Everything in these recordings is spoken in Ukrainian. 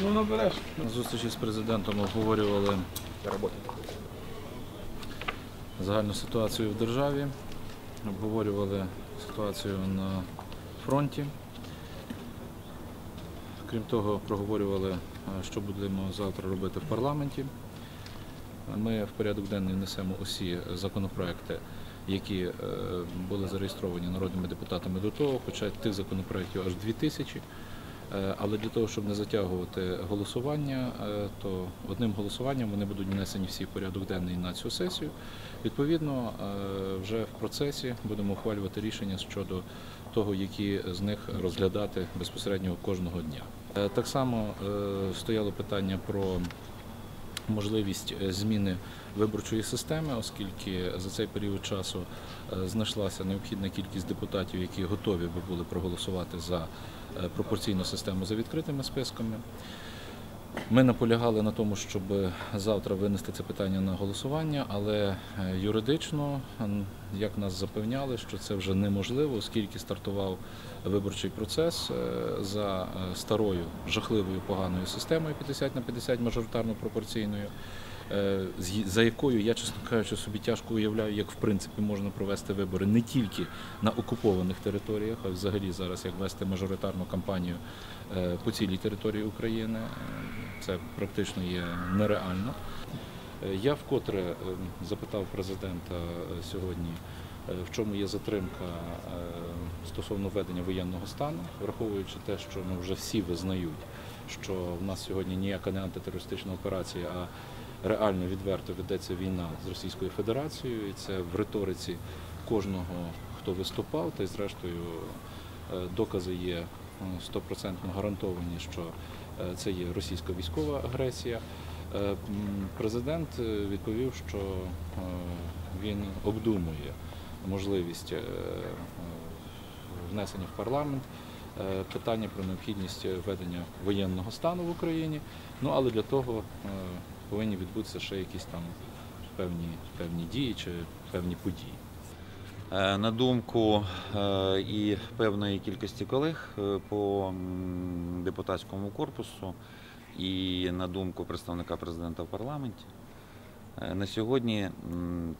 Ну набереш. На зустрічі з президентом обговорювали загальну ситуацію в державі, обговорювали ситуацію на фронті. Крім того, проговорювали, що будемо завтра робити в парламенті. Ми в порядок денний внесемо усі законопроекти, які е, були зареєстровані народними депутатами до того, хоча тих законопроєктів аж 2000. Е, Але для того, щоб не затягувати голосування, е, то одним голосуванням вони будуть внесені всі в порядок денний на цю сесію. Відповідно, вже в процесі будемо ухвалювати рішення щодо того, які з них розглядати безпосередньо кожного дня. Так само стояло питання про можливість е, зміни виборчої системи, оскільки за цей період часу е, знайшлася необхідна кількість депутатів, які готові би були проголосувати за е, пропорційну систему за відкритими списками. Ми наполягали на тому, щоб завтра винести це питання на голосування, але е, юридично, як нас запевняли, що це вже неможливо, оскільки стартував виборчий процес е, за е, старою жахливою поганою системою 50 на 50 мажоритарно-пропорційною, е, з- за якою я, чесно кажучи, собі тяжко уявляю, як в принципі можна провести вибори не тільки на окупованих територіях, а взагалі зараз як вести мажоритарну кампанію е, по цілій території України. Е, Це практично є нереально. Е, Я вкотре е, запитав президента е, сьогодні, е, в чому є затримка е, стосовно введення воєнного стану, враховуючи те, що ну, вже всі визнають, що в нас сьогодні ніяка не антитерористична операція, а реально відверто ведеться війна з Російською Федерацією, і це в риториці кожного, хто виступав, та й зрештою е, докази є е, стопроцентно гарантовані, що е, це є російська військова агресія. Президент відповів, що він обдумує можливість внесення в парламент питання про необхідність введення воєнного стану в Україні. Ну але для того повинні відбутися ще якісь там певні, певні дії чи певні події. Е, На думку е, і певної кількості колег е, по депутатському корпусу, і на думку представника президента в парламенті, на сьогодні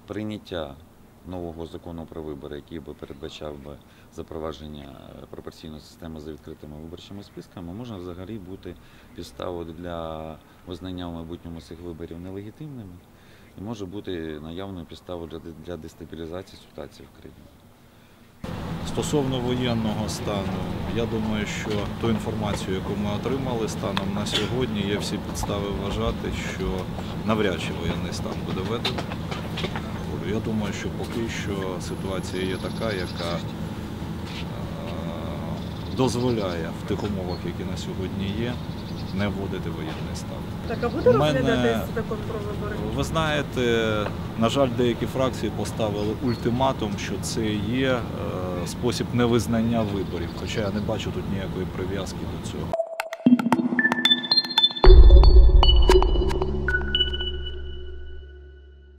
прийняття нового закону про вибори, який би передбачав би запровадження е, пропорційної системи за відкритими виборчими списками, може взагалі бути підставою для визнання в майбутньому цих виборів нелегітимними і може бути наявною підставою для, для дестабілізації ситуації в країні. Стосовно воєнного стану, я думаю, що ту інформацію, яку ми отримали станом на сьогодні, є всі підстави вважати, що навряд чи воєнний стан буде введений. Я думаю, що поки що ситуація є така, яка е, дозволяє в тих умовах, які на сьогодні є, не вводити воєнний стан. Так, а буде розглядатись закон про вибори? Ви знаєте, на жаль, деякі фракції поставили ультиматум, що це є е, спосіб невизнання виборів, хоча я не бачу тут ніякої прив'язки до цього.